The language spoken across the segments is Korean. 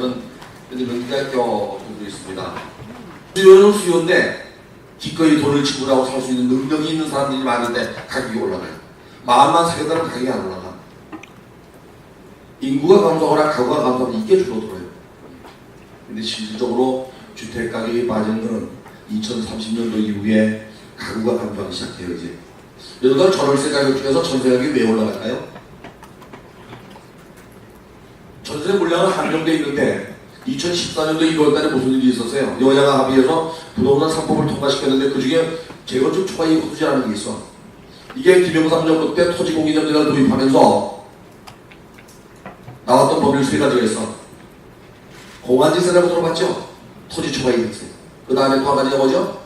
저는 연대학교 들고 있습니다. 수요는 수요인데 기꺼이 돈을 지불하고 살 수 있는 능력이 있는 사람들이 많은데 가격이 올라가요. 마음만 사겠다는 가격이 안 올라가. 인구가 감소하거나 가구가 감소하면 이게 줄어들어요. 근데 실질적으로 주택 가격이 빠지는 것은 2030년도 이후에 가구가 감소하기 시작해요 이제. 여러분 전월세 가격 중에서 전세 가격이 왜 올라갈까요? 전세 물량은 한정돼 있는데 2014년도 1월달에 무슨 일이 있었어요? 여야가 합의해서 부동산 3법을 통과시켰는데 그 중에 재건축 초과이익 후지라는 게 있어. 이게 김영삼 정부 때 토지공인정지를 도입하면서 나왔던 법률 세 가지가 있어. 공안지세라고 들어봤죠? 토지 초과이익세. 그 다음에 또 한 가지가 뭐죠?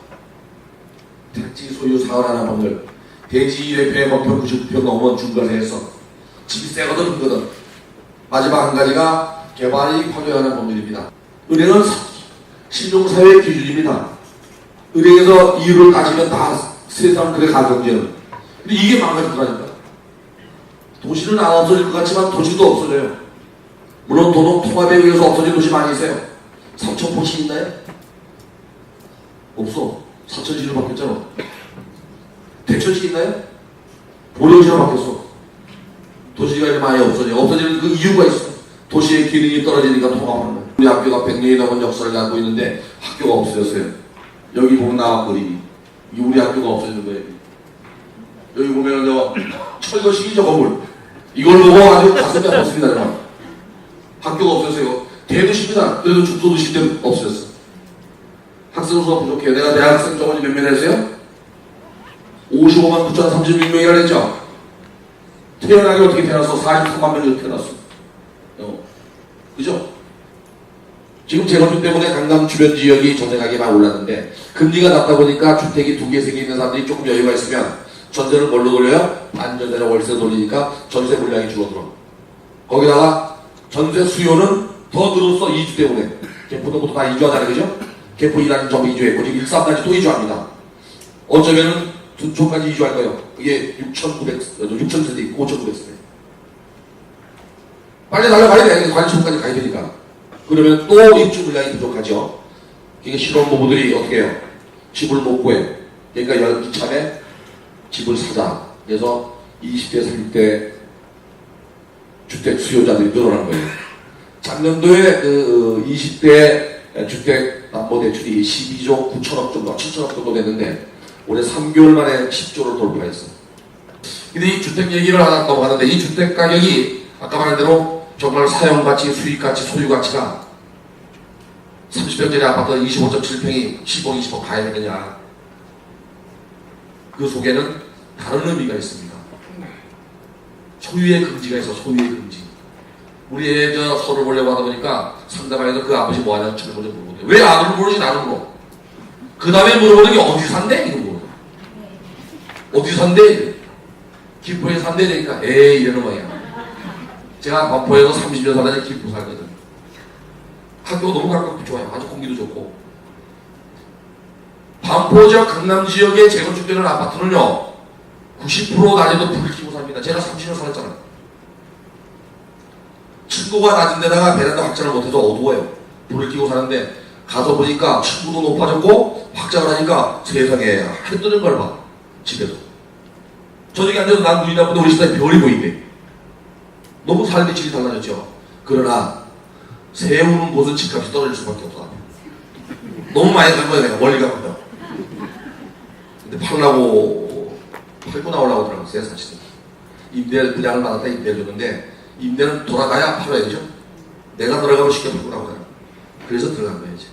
택지 소유 사활하는 법률. 대지 2회표에 법표 90표 넘은 중과세에서 집이 세거든 흔거든. 마지막 한 가지가 개발이 확여하는 법률입니다. 은행은 신용사회 기준입니다. 은행에서 이유를 따지면 다 세상들의 가정제는. 근데 이게 망가졌다니까. 도시는 안 없어질 것 같지만 도시도 없어져요. 물론 도농 통합에 의해서 없어진 도시 많이 있어요. 삼천 포시 있나요? 없어. 사천시로 바뀌었잖아. 대천시 있나요? 보령시로 바뀌었어. 많이 없어져. 없어지는 그 이유가 있어. 도시의 기능이 떨어지니까 통합하는 거예요. 우리 학교가 100년이 넘은 역사를 갖고 있는데 학교가 없어졌어요. 여기 보면 나와 그림이. 이 우리 학교가 없어지는 거예요. 여기 보면 저 철거식이 저 건물. 이걸 보고 아주 가슴이 아팠습니다. 학교가 없어졌어요. 대도시입니다. 그래도 중소도시 때 없어졌어. 학생 수가 부족해요. 내가 대학생 저번에 몇명 했어요? 55만 9,036명이라 했죠? 태어나기 어떻게 태어났어? 43만 명이 태어났어. 어. 그죠? 지금 재건축 때문에 강남 주변 지역이 전세 가격이 많이 올랐는데 금리가 낮다 보니까 주택이 두 개, 있는 사람들이 조금 여유가 있으면 전세를 뭘로 돌려요? 반전세나 월세 돌리니까 전세 물량이 줄어들어. 거기다가 전세 수요는 더 늘었어. 이주 때문에. 모두 다 이주하잖아요. 그죠? 개포 일하는 점이 이주했고 지금 일산까지 또 이주합니다. 어쩌면은 둔촌까지 이주할 거예요. 이게 6,900, 6,000세대 있고 5,900세대. 빨리 날아가야 돼. 관청까지 가야 되니까. 그러면 또 입주 물량이 부족하죠. 이게 신혼부부들이 어떻게 해요? 집을 못 구해. 그러니까 여- 이참에 집을 사자. 그래서 20대, 30대 주택 수요자들이 늘어난 거예요. 작년도에 그 20대 주택 담보대출이 12조 9천억 정도, 7천억 정도 됐는데 올해 3개월 만에 10조를 돌파했어. 근데 이 주택 얘기를 하다고 하는데 이 주택 가격이 아까 말한 대로 정말 사용 가치, 수익 가치, 소유 가치가 30평짜리 아파트 25.7평이 15, 20억 가야 되느냐. 그 속에는 다른 의미가 있습니다. 소유의 금지가 있어, 소유의 금지. 우리 애, 저, 서로 보려고 하다 보니까 상담하에서 그 아버지 뭐 하냐고 저를 먼저 물어보대요. 왜 아들을 모르지 나는 물어. 그 다음에 물어보는 게 어디 산대? 어디 산대? 김포에 산대 되니까 에이 이러는 거야. 제가 반포에서 30년 살다니 김포 살거든. 학교가 너무 가깝고 좋아요. 아주 공기도 좋고. 반포 지역, 강남 지역에 재건축되는 아파트는요, 90% 낮에도 불을 켜고 삽니다. 제가 30년 살았잖아요. 층고가 낮은 데다가 베란다 확장을 못해서 어두워요. 불을 켜고 사는데 가서 보니까 층고도 높아졌고 확장을 하니까 세상에 해 뜨는 걸 봐. 집에서. 저녁에 앉아서 난 눈이 나쁜데 우리 집에 별이 보인대. 너무 삶의 질이 달라졌죠. 그러나 세우는 곳은 집값이 떨어질 수밖에 없어. 너무 많이 간 거야 내가 멀리 가거든. 근데 팔라고 팔고 나오려고 들어갔어요 사실은. 임대 분양을 받았다 임대 줬는데 임대는 돌아가야 팔아야죠. 내가 들어가면 쉽게 팔고 나오잖아. 그래서 들어간 거예요 이제.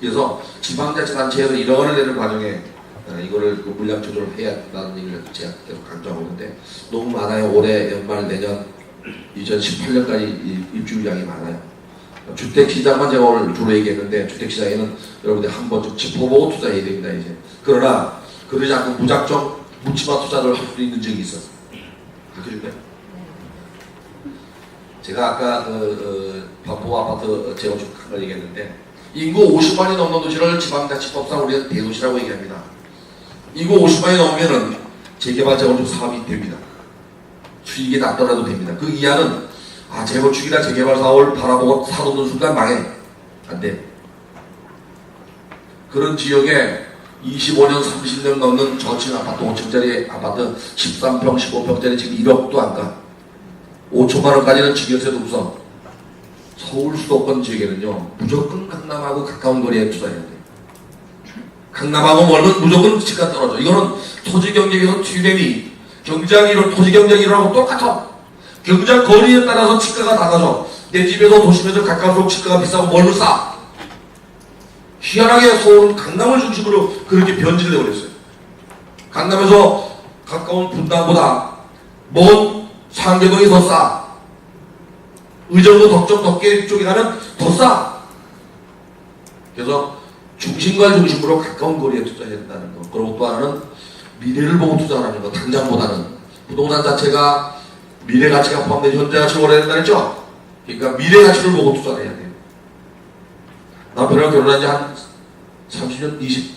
그래서 지방자치단체에서 1억 원을 내는 과정에 어, 이거를 그 물량 조절을 해야 된다는 얘기를 제가 계속 강조하고 있는데 너무 많아요. 올해 연말 내년 2018년까지 입주량이 많아요. 주택시장만 제가 오늘 주로 얘기했는데 주택시장에는 여러분들 한 번쯤 짚어보고 투자해야 됩니다 이제. 그러나 그러지 않고 무작정 묻지마 투자를 할 수 있는 적이 있었어요. 바뀌어줄까요? 제가 아까 그, 어, 반포 아파트 재건축 큰걸 얘기했는데 인구 50만이 넘는 도시를 지방자치법상 우리는 대도시라고 얘기합니다. 인구 50만이 넘으면은 재개발 재건축 사업이 됩니다. 수익이 낮더라도 됩니다. 그 이하는 아 재건축이나 재개발 사업을 바라보고 사놓는 순간 망해. 안 돼. 그런 지역에 25년, 30년 넘는 저층 아파트, 5층짜리 아파트 13평, 15평짜리 지금 1억도 안 가. 5천만 원까지는 지경세도 없어. 서울 수도권 지역에는요, 무조건 강남하고 가까운 거리에 투자해야 돼. 강남하고 멀면 무조건 집가 떨어져. 이거는 토지 경쟁에서 튀레미 경쟁 이론, 토지 경쟁 이론하고 똑같아. 경쟁 거리에 따라서 집가가 달라져. 내 집에서 도심에서 가까울수록 집가가 비싸고 멀면 싸. 희한하게 서울은 강남을 중심으로 그렇게 변질돼 버렸어요. 강남에서 가까운 분당보다 먼 상계동이 더 싸. 의정부 덕정 덕계 쪽에 가면 더 싸. 그래서 중심과 중심으로 가까운 거리에 투자해야 된다는 거. 그리고 또 하나는 미래를 보고 투자하는 거. 당장보다는 부동산 자체가 미래 가치가 포함된 현재 가치를 원해야 된다 했죠. 그러니까 미래 가치를 보고 투자를 해야 돼요. 남편이랑 결혼한 지 한 30년, 20.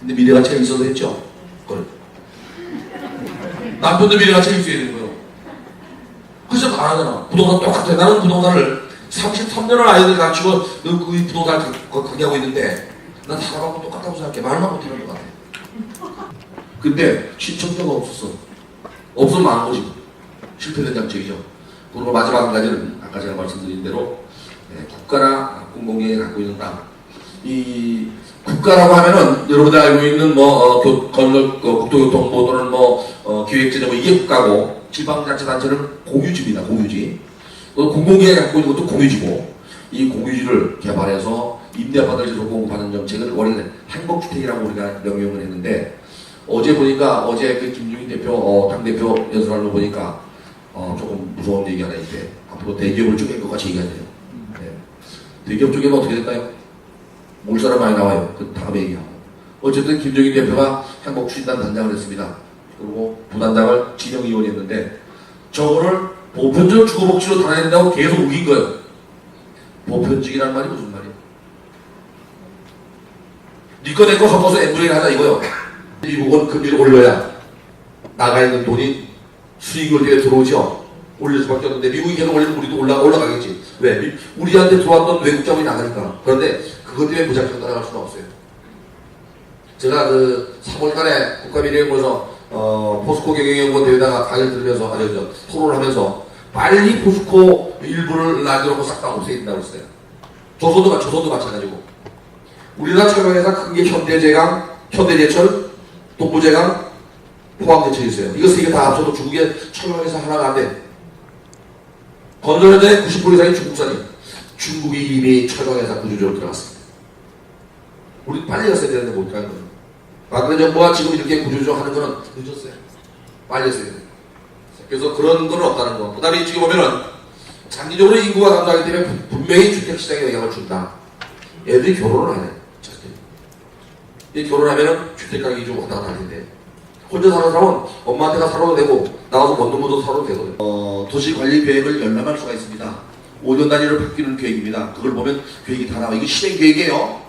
근데 미래 가치가 있어도 했죠. 그래. 남편도 미래 가치가 있어야 되는 거예요. 그래서 안 하잖아. 부동산 똑같아. 나는 부동산을 33년을 아이들 가르치고 너그 부동산을 가- 가게 하고 있는데 난 사람하고 똑같다고 생각해. 말만 못하는 것 같아. 근데 신청자가 없었어. 없으면 망한 거지. 실패된 장책이죠. 그리고 마지막 한 가지는 아까 제가 말씀드린 대로 네, 국가나 공공기관이 갖고 있는 땅. 이 국가라고 하면은 여러분들 알고 있는 뭐 어, 교, 건설 어, 국토교통부 또는 뭐 어, 기획재정부 이게 국가고 지방자치단체는 공유지입니다. 공유지. 또 공공기관이 갖고 있는 것도 공유지고 이 공유지를 개발해서 임대아파트를 계속 공급하는 정책을 원래는 행복주택이라고 우리가 명명을 했는데 어제 보니까 어제 그 김종인 대표 어, 당 대표 연설하는 거 보니까 어, 조금 무서운 얘기 하나 있대. 앞으로 대기업을 쪼갤 것 같이 얘기하네요. 네. 대기업 쪼개면 어떻게 될까요? 몰사람 많이 나와요. 그 다음에 얘기하고. 어쨌든 김종인 대표가 행복추진단 단장을 했습니다. 그리고 부단장을 진영위원이 했는데 저거를 보편적 주거복지로 달아야 된다고 계속 우긴 거예요. 보편적이라는 말이 무슨 말이에요? 니꺼 내꺼 섞어서 엠브레인 하자 이거요. 미국은 금리를 올려야 나가 있는 돈이 수익을 되게 들어오죠. 올릴 수밖에 없는데 미국이 계속 올리면 우리도 올라 올라가겠지. 왜? 미- 우리한테 들어왔던 외국 자본이 나가니까. 그런데 그것 때문에 무작정 따라갈 수는 없어요. 제가 그 3월달에 국가미래연구소 어, 포스코 경영연구원 대회다가 강의를 들으면서 아니 저 토론을 하면서 빨리 포스코 일부를 놔두고 싹다 없애야 된다고 했어요. 조선도 마- 조선도 마찬가지고. 우리나라 철강회사 큰게 현대제강, 현대제철, 동부제강, 포항제철이 있어요. 이거 세 개 다 합쳐도 중국에 철강회사 하나가 안 돼. 건설현장의 90% 이상이 중국산이 중국이 이미 철강회사 구조조로 들어갔습니다. 우리 빨리 갔어야 되는데 못간 거예요. 박근혜 정부가 지금 이렇게 구조조 하는 거는 늦었어요. 빨리 했어야 돼요. 그래서 그런 건 없다는 거. 그 다음에 지금 보면은 장기적으로 인구가 감소하기 때문에 분- 분명히 주택시장에 영향을 준다. 애들이 결혼을 안 해. 이 결혼하면은 주택가격이 좀 왔다 갔다 하는데 혼자 사는 사람은 엄마한테 가 살아도 되고 나가서 먼돈 묻어 살아도 되거든. 어, 도시 관리 계획을 열람할 수가 있습니다. 5년 단위로 바뀌는 계획입니다. 그걸 보면 계획이 다 나와. 이거 실행 계획이에요.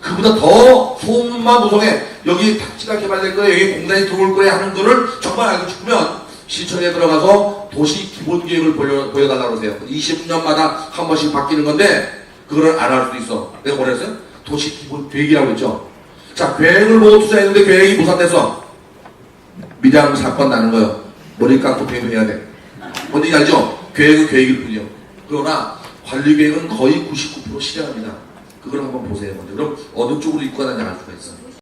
그보다 더 소문만 무성해. 여기 택지가 개발될 거야. 여기 공단이 들어올 거야 하는 거를 정말 알고 싶으면 시청에 들어가서 도시 기본 계획을 보여, 보여달라고 하세요. 20년마다 한 번씩 바뀌는 건데 그거를 안할 수도 있어. 내가 뭐랬어요? 도시 기본 계획이라고 했죠. 자, 계획을 보고 투자했는데 계획이 무산돼서 미장 사건 나는 거예요. 머리 깎고 배회해야 돼. 뭔지 알죠? 계획은 계획일 뿐이요. 그러나 관리 계획은 거의 99% 실행합니다. 그걸 한번 보세요. 먼저. 그럼 어느 쪽으로 이끌어 나가는 알 수가 있어.